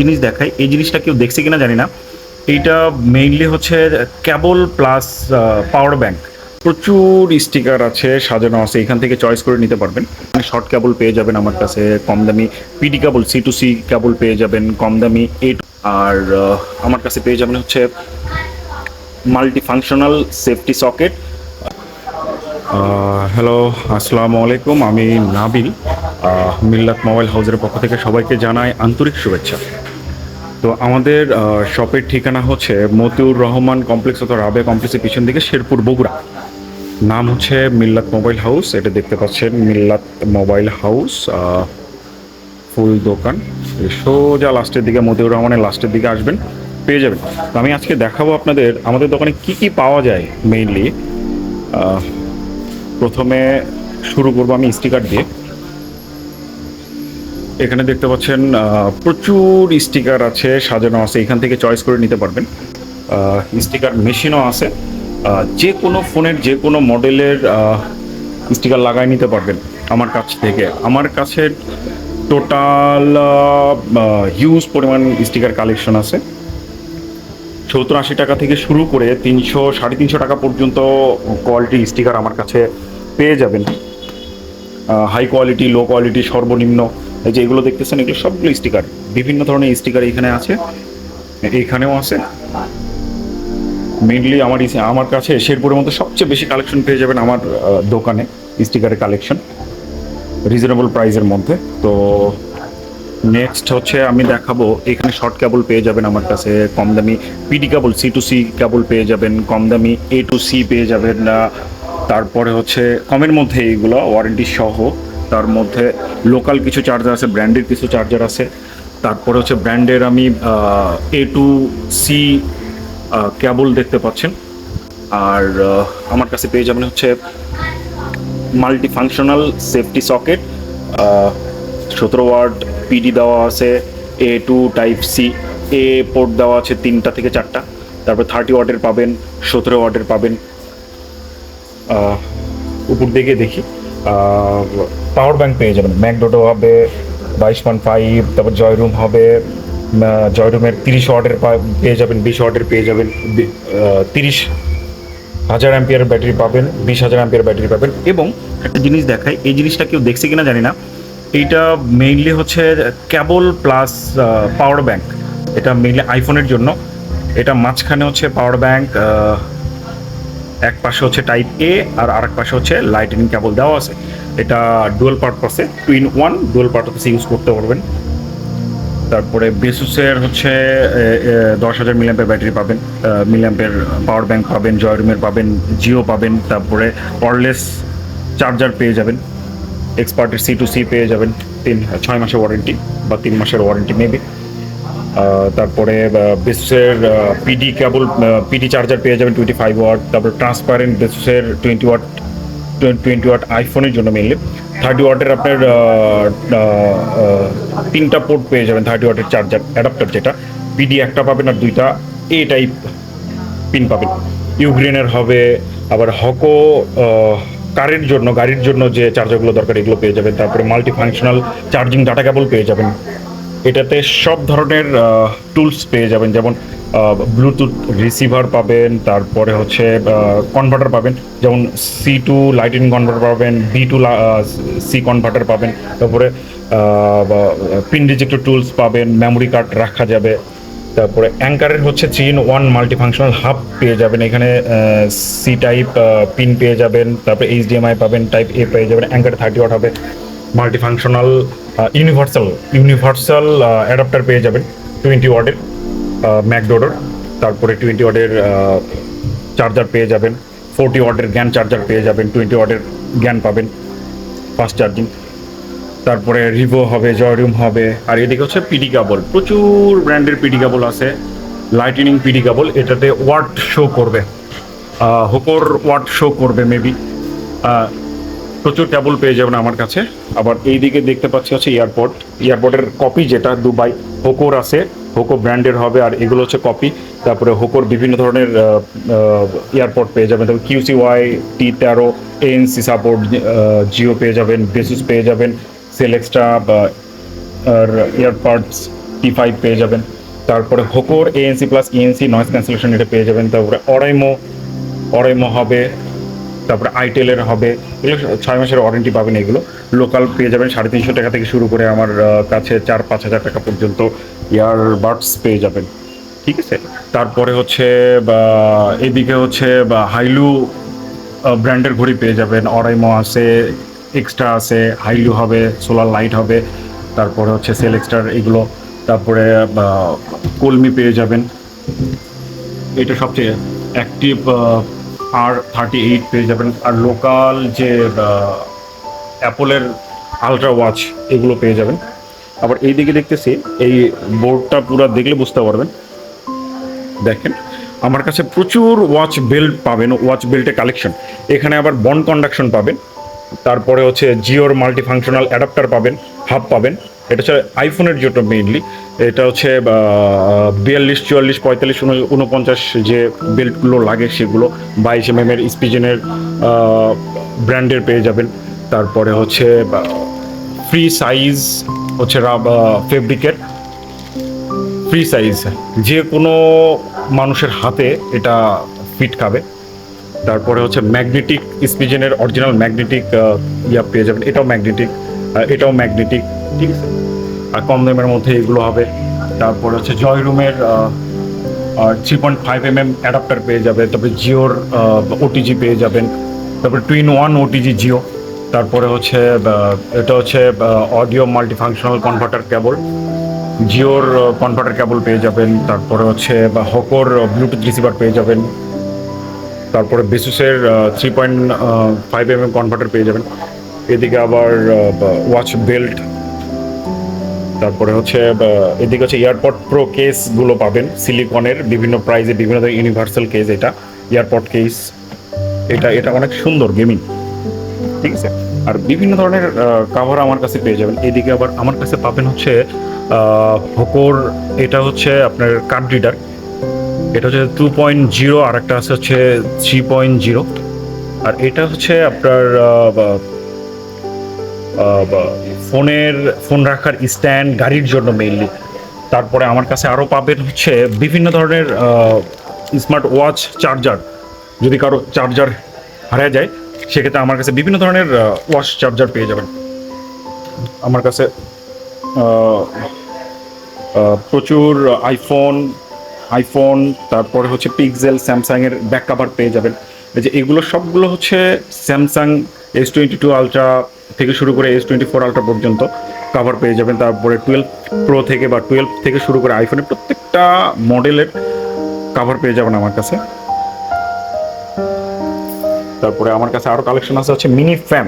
জিনিস দেখাই এই জিনিসটা কেউ দেখছে কিনা জানি না। এইটা মেইনলি হচ্ছে ক্যাবল প্লাস পাওয়ার ব্যাংক প্রচুর স্টিকার আছে, সাজানো আছে, এখান থেকে চয়েস করে নিতে পারবেন। শর্ট কেবল পেয়ে যাবেন আমার কাছে, কম দামি PD cable C to C cable পেয়ে যাবেন, কম দামি এইট আর আমার কাছে পেয়ে যাবেন হচ্ছে multi functional safety socket hello আসসালামু আলাইকুম আমি নাবিল। মিল্লাত মোবাইল হাউসের পক্ষ থেকে সবাইকে জানাই আন্তরিক শুভেচ্ছা। তো আমাদের শপের ঠিকানা হচ্ছে মতিউর রহমান কমপ্লেক্স অথবা রাবে কমপ্লেক্সের পিছন দিকে শেরপুর বগুড়া। নাম হচ্ছে মিল্লাত মোবাইল হাউস, এটা দেখতে পাচ্ছেন মিল্লাত মোবাইল হাউস ফুল দোকান। সোজা লাস্টের দিকে মতিউর রহমানের লাস্টের দিকে আসবেন, পেয়ে যাবেন। তো আমি আজকে দেখাবো আপনাদের, আমাদের দোকানে কি কি পাওয়া যায় মেইনলি প্রথমে শুরু করব আমি স্টিকার দিয়ে। এখানে দেখতে পাচ্ছেন প্রচুর স্টিকার আছে, সাজানো আছে, এখান থেকে চয়েস করে নিতে পারবেন। স্টিকার মেশিনও আছে। যে কোনো ফোনের যে কোনো মডেলের স্টিকার লাগাই নিতে পারবেন আমার কাছ থেকে। আমার কাছে টোটাল হিউজ পরিমাণ স্টিকার কালেকশন আছে। সত্তর আশি টাকা থেকে শুরু করে তিনশো, সাড়ে তিনশো টাকা পর্যন্ত কোয়ালিটি স্টিকার আমার কাছে পেয়ে যাবেন। হাই কোয়ালিটি লো কোয়ালিটি সর্বনিম্ন, এই যে এগুলো দেখতেছেন, এগুলো সবগুলো স্টিকার বিভিন্ন ধরনের স্টিকার এখানে আছে, এখানেও আছে। মেনলি আমার আমার কাছে শেরপুরের মধ্যে সবচেয়ে বেশি কালেকশন পেয়ে যাবেন আমার দোকানে স্টিকারের কালেকশন রিজনেবল প্রাইসের মধ্যে। তো নেক্সট হচ্ছে আমি দেখাবো, এখানে শর্ট কেবল পেয়ে যাবেন আমার কাছে, কম দামি PD cable C to C cable পেয়ে যাবেন, কম দামি এ টু সি পেয়ে যাবেন তারপরে হচ্ছে কমের মধ্যে এইগুলো ওয়ারেন্টি সহ, তার মধ্যে লোকাল কিছু চার্জার আছে ব্র্যান্ডের কিছু চার্জার আছে। তারপরে হচ্ছে ব্র্যান্ডের আমি এ টু সি ক্যাবল দেখতে পাচ্ছেন। আর আমার কাছে পেয়ে যাবেন হচ্ছে মাল্টি ফাংশনাল সেফটি সকেট সতেরো ওয়ার্ড পিডি দেওয়া আছে A two type C A port দেওয়া আছে তিনটা থেকে চারটা। তারপর থার্টি ওয়ার্ডের পাবেন, সতেরো ওয়ার্ডের পাবেন। উপর দিকে দেখি। পাওয়ার ব্যাংক পেয়ে যাবেন। ম্যাকডোটো হবে বাইশ পয়েন্ট ফাইভ তারপর জয়রুম হবে জয়রুমের তিরিশ ওয়ার্ডের পেয়ে যাবেন, বিশ ওয়ার্ডের পেয়ে যাবেন তিরিশ হাজার অ্যাম্পিয়ার ব্যাটারি পাবেন, বিশ হাজার অ্যাম্পিয়ার ব্যাটারি পাবেন। এবং একটা জিনিস দেখাই, এই জিনিসটা কেউ দেখছে কিনা জানি না, এইটা মেইনলি হচ্ছে ক্যাবল প্লাস পাওয়ার ব্যাংক এটা মেইনলি আইফোনের জন্য। এটা মাঝখানে হচ্ছে পাওয়ার ব্যাংক এক পাশে হচ্ছে টাইপ এ আর আরেক পাশে হচ্ছে লাইটিং কেবল দেওয়া আছে। এটা ডুয়েল পারপাসে টুইন ওয়ান ডুয়েল পারপাসে ইউজ করতে পারবেন। তারপরে বেসুসের হচ্ছে দশ হাজার মিলিয়াম্পের ব্যাটারি পাবেন মিলিয়াম্পের পাওয়ার ব্যাংক পাবেন জয়রুমের পাবেন জিও পাবেন, তারপরে ওয়ারলেস চার্জার পেয়ে যাবেন এক্সপার্টের সি টু সি পেয়ে যাবেন, তিন, ছয় মাসের ওয়ারেন্টি বা তিন মাসের ওয়ারেন্টি মেবি তারপরে বেসুসের পিডি কেবল পিডি চার্জার পেয়ে যাবেন টোয়েন্টি ফাইভ ওয়াট তারপরে ট্রান্সপারেন্ট বেসুসের টোয়েন্টি ওয়াট টোয়েন্টি ওয়াট আইফোনের জন্য মেনলি থার্টি ওয়াটের আপনার তিনটা পোর্ট পেয়ে যাবেন থার্টি ওয়াটের চার্জার অ্যাডাপ্টার যেটা। পিডি একটা পাবেন আর দুইটা এ টাইপ পিন পাবেন। ইউগ্রেনের হবে, আবার হকো কারের জন্য, গাড়ির জন্য যে চার্জারগুলো দরকার, এগুলো পেয়ে যাবেন। তারপরে multi functional charging data cable পেয়ে যাবেন। এটাতে সব ধরনের টুলস পেয়ে যাবেন। যেমন ব্লুটুথ রিসিভার পাবেন, তারপরে হচ্ছে কনভার্টার পাবেন। যেমন সি টু লাইটিং কনভার্টার পাবেন বি টু সি কনভার্টার পাবেন। তারপরে পিন রিজেক্টর টুলস পাবেন মেমোরি কার্ড রাখা যাবে। তারপরে অ্যাঙ্কারের হচ্ছে in one multi functional hub পেয়ে যাবেন। এখানে সি টাইপ পিন পেয়ে যাবেন। তারপরে এইচডিএমআই পাবেন টাইপ এ পেয়ে যাবেন। অ্যাঙ্কার থার্টি ওয়াট হবে। Multi functional universal universal adapter পেয়ে যাবেন। টোয়েন্টি ওয়ার্ডের ম্যাকডোডোর তারপরে টোয়েন্টি ওয়ার্ডের চার্জার পেয়ে যাবেন। ফোরটি ওয়ার্ডের জ্ঞান চার্জার পেয়ে যাবেন। টোয়েন্টি ওয়ার্ডের জ্ঞান পাবেন ফাস্ট চার্জিং তারপরে রিভো হবে জয়রুম হবে। আর এদিকে হচ্ছে পিডি কেবল প্রচুর ব্র্যান্ডের পিডি কেবল আছে। লাইটিনিং পিডি কেবল এটাতে ওয়াট শো করবে। হোকোর ওয়াট শো করবে মেবি প্রচুর ট্যাবল পেয়ে যাবেন আমার কাছে। আবার এই দিকে দেখতে পাচ্ছি হচ্ছে এয়ারপোর্ট এয়ারপোর্টের কপি যেটা দুবাই হোকোর আছে, হোকো ব্র্যান্ডের হবে আর এগুলো হচ্ছে কপি তারপরে হোকোর বিভিন্ন ধরনের এয়ারপোর্ট পেয়ে যাবেন। তারপর কিউসি ওয়াই টি তেরো এএনসি সাপোর্ট জিও পেয়ে যাবেন বেসুস পেয়ে যাবেন সেলেক্সটা আর এয়ারপডস টি ফাইভ পেয়ে যাবেন। তারপরে হোকোর ANC plus ENC noise cancellation এটা পেয়ে যাবেন। তারপরে অরাইমো অরাইমো হবে। তারপরে আইটেলের হবে। এগুলো ছয় মাসের ওয়ারেন্টি পাবেন এগুলো। লোকাল পেয়ে যাবেন সাড়ে তিনশো টাকা থেকে শুরু করে আমার কাছে চার পাঁচ হাজার টাকা পর্যন্ত ইয়ারবাডস পেয়ে যাবেন। ঠিক আছে? তারপরে হচ্ছে এদিকে হচ্ছে, বা, হাইলু ব্র্যান্ডের ঘড়ি পেয়ে যাবেন। অরাইমো আছে এক্সট্রা আছে, হাইলু হবে সোলার লাইট হবে, তারপরে হচ্ছে সেল এক্সট্রার এগুলো, তারপরে কলমি পেয়ে যাবেন। এটা সবচেয়ে অ্যাক্টিভ আর থার্টি এইট পেয়ে যাবেন আর লোকাল যে অ্যাপলের আলট্রা ওয়াচ এগুলো পেয়ে যাবেন। আবার এই দিকে দেখতেছি, এই বোর্ডটা পুরো দেখলে বুঝতে পারবেন। দেখেন, আমার কাছে প্রচুর ওয়াচ বেল্ট পাবেন ওয়াচ বেল্টের কালেকশন এখানে আবার বন কন্ডাকশন পাবেন, তারপরে হচ্ছে জিওর মাল্টি ফাংশনাল অ্যাডাপ্টার পাবেন। হাব পাবেন। এটা হচ্ছে আইফোনের জন্য মেইনলি এটা হচ্ছে বিয়াল্লিশ, চুয়াল্লিশ, পঁয়তাল্লিশ, উন- উনপঞ্চাশ যে বেল্টগুলো লাগে সেগুলো বাইশ এম এর স্পিজেনের ব্র্যান্ডের পেয়ে যাবেন। তারপরে হচ্ছে ফ্রি সাইজ হচ্ছে ফেব্রিকের ফ্রি সাইজ যে কোনো মানুষের হাতে এটা ফিট খাবে। তারপরে হচ্ছে ম্যাগনেটিক স্পিজেনের অরিজিনাল ম্যাগনেটিক ইয়া পেয়ে যাবেন। এটাও ম্যাগনেটিক এটাও ম্যাগনেটিক ঠিক আছে? আর কম দামের মধ্যে এগুলো হবে। তারপরে হচ্ছে জয় রুমের three point five M M adapter পেয়ে যাবে তারপরে জিওর ওটিজি পেয়ে যাবেন, তারপরে টুইন ওয়ান ওটিজি জিও, তারপরে হচ্ছে এটা হচ্ছে audio multi functional converter cable জিওর কনভার্টার কেবল পেয়ে যাবেন, তারপরে হচ্ছে, বা হকোর ব্লুটুথ রিসিভার পেয়ে যাবেন, তারপরে বেসুসের three point five M M converter পেয়ে যাবেন। এদিকে আবার ওয়াচ বেল্ট তারপরে হচ্ছে এদিকে হচ্ছে এয়ারপড প্রো কেসগুলো পাবেন সিলিকনের বিভিন্ন প্রাইজে বিভিন্ন ধরনের ইউনিভার্সাল কেস এটা এয়ারপড কেস এটা এটা অনেক সুন্দর গেমিং ঠিক আছে? আর বিভিন্ন ধরনের কাভার আমার কাছে পেয়ে যাবেন। এদিকে আবার আমার কাছে পাবেন হচ্ছে হোকোর এটা হচ্ছে আপনার কার্ড রিডার এটা হচ্ছে টু পয়েন্ট জিরো আর একটা আছে হচ্ছে থ্রি পয়েন্ট জিরো আর এটা হচ্ছে আপনার ফোনের, ফোন রাখার স্ট্যান্ড গাড়ির জন্য মেইনলি তারপরে আমার কাছে আরও পাবেন হচ্ছে বিভিন্ন ধরনের স্মার্ট ওয়াচ চার্জার যদি কারও চার্জার হারিয়ে যায়, সেক্ষেত্রে আমার কাছে বিভিন্ন ধরনের ওয়াচ চার্জার পেয়ে যাবেন। আমার কাছে প্রচুর আইফোন আইফোন তারপরে হচ্ছে পিক্সেল স্যামসাংয়ের ব্যাক কাভার পেয়ে যাবেন। যে এগুলো সবগুলো হচ্ছে Samsung S twenty two ultra থেকে শুরু করে এস টোয়েন্টি ফোর আলট্রা পর্যন্ত কাভার পেয়ে যাবেন। তারপরে টুয়েলভ প্রো থেকে বা টুয়েলভ থেকে শুরু করে আইফোনের প্রত্যেকটা মডেলের কাভার পেয়ে যাবেন আমার কাছে। তারপরে আমার কাছে আরও কালেকশন আছে হচ্ছে মিনি ফ্যান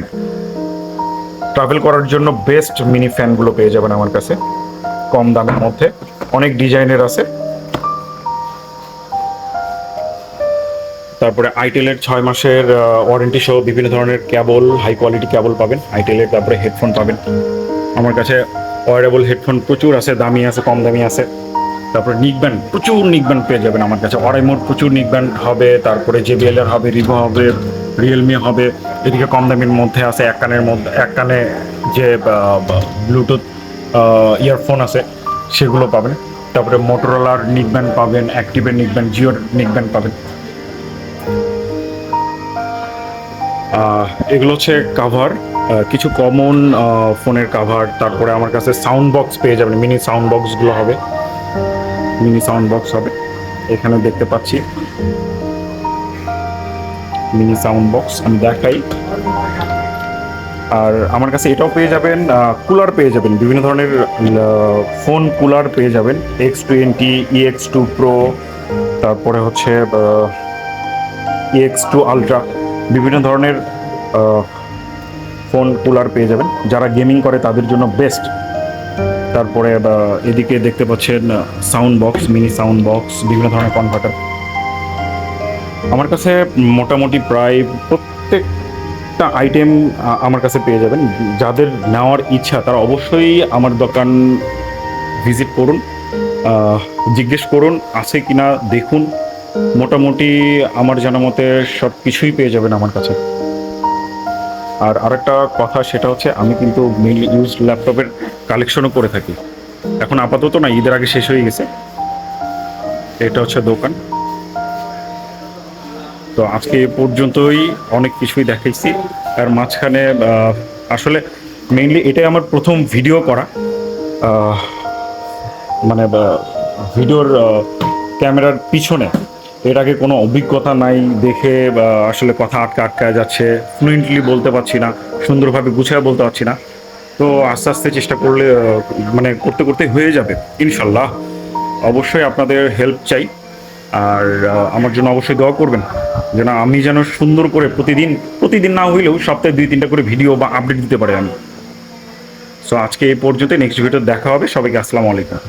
ট্রাভেল করার জন্য বেস্ট মিনি ফ্যানগুলো পেয়ে যাবেন আমার কাছে। কম দামের মধ্যে। অনেক ডিজাইনের আছে। তারপরে আইটেলের ছয় মাসের ওয়ারেন্টি সহ বিভিন্ন ধরনের ক্যাবল হাই কোয়ালিটি ক্যাবল পাবেন। আইটেলের তারপরে হেডফোন পাবেন। আমার কাছে ওয়ারেবল হেডফোন প্রচুর আছে, দামি আছে, কম দামি আছে। তারপরে নিক ব্যান্ড প্রচুর নিক ব্যান্ড পেয়ে যাবেন আমার কাছে। অরাইমোর প্রচুর নিক ব্যান্ড হবে, তারপরে জেবিএল এর হবে রিভো হবে রিয়েলমি হবে। এদিকে কম দামের মধ্যে আছে, এক কানের মধ্যে, এক কানে যে ব্লুটুথ ইয়ারফোন আছে, সেগুলো পাবেন। তারপরে মোটরোলার নিক ব্যান্ড পাবেন অ্যাক্টিভের নিক ব্যান্ড জিওর নিক ব্যান্ড পাবেন। এগুলো হচ্ছে কাভার কিছু কমন ফোনের কাভার তারপরে আমার কাছে সাউন্ড বক্স পেয়ে যাবেন মিনি সাউন্ড বক্সগুলো হবে। মিনি সাউন্ড বক্স হবে, এখানে দেখতে পাচ্ছি। মিনি সাউন্ড বক্স আমি দেখাই। আর আমার কাছে এটাও পেয়ে যাবেন কুলার পেয়ে যাবেন, বিভিন্ন ধরনের ফোন কুলার পেয়ে যাবেন X twenty EX two pro তারপরে হচ্ছে ইএক্স টু আলট্রা বিভিন্ন ধরনের ফোন কুলার পেয়ে যাবেন। যারা গেমিং করে তাদের জন্য বেস্ট তারপরে এদিকে দেখতে পাচ্ছেন sound box mini sound box বিভিন্ন ধরনের কনভার্টার আমার কাছে মোটামুটি প্রায় প্রত্যেকটা আইটেম আমার কাছে পেয়ে যাবেন। যাদের নেওয়ার ইচ্ছা, তারা অবশ্যই আমার দোকান ভিজিট করুন। জিজ্ঞেস করুন, আছে কিনা দেখুন। মোটামুটি আমার জানা মতে সব কিছুই পেয়ে যাবেন আমার কাছে। আর আরেকটা কথা সেটা হচ্ছে আমি কিন্তু মেইনলি ইউজ ল্যাপটপের কালেকশনও করে থাকি। এখন আপাতত না, ঈদের আগে শেষ হয়ে গেছে। এটা হচ্ছে দোকান। তো আজকে পর্যন্তই অনেক কিছুই দেখাইছি। আর মাঝখানে আসলে মেইনলি এটাই আমার প্রথম ভিডিও করা। মানে ভিডিওর ক্যামেরার পিছনে। এর আগে কোনো অভিজ্ঞতা নাই দেখে আসলে কথা আটকা আটকায় যাচ্ছে ফ্লুয়েন্টলি বলতে পারছি না, সুন্দরভাবে গুছিয়ে বলতে পারছি না। তো আস্তে আস্তে চেষ্টা করলে মানে করতে করতে হয়ে যাবে, ইনশাল্লাহ। অবশ্যই আপনাদের হেল্প চাই, আর আমার জন্য অবশ্যই দোয়া করবেন, যেন আমি যেন সুন্দর করে প্রতিদিন প্রতিদিন না হইলেও সপ্তাহে দুই তিনটা করে ভিডিও বা আপডেট দিতে পারি আমি। সো আজকে এই পর্যন্ত নেক্সট ভিডিও দেখা হবে, সবাইকে আসসালামু আলাইকুম।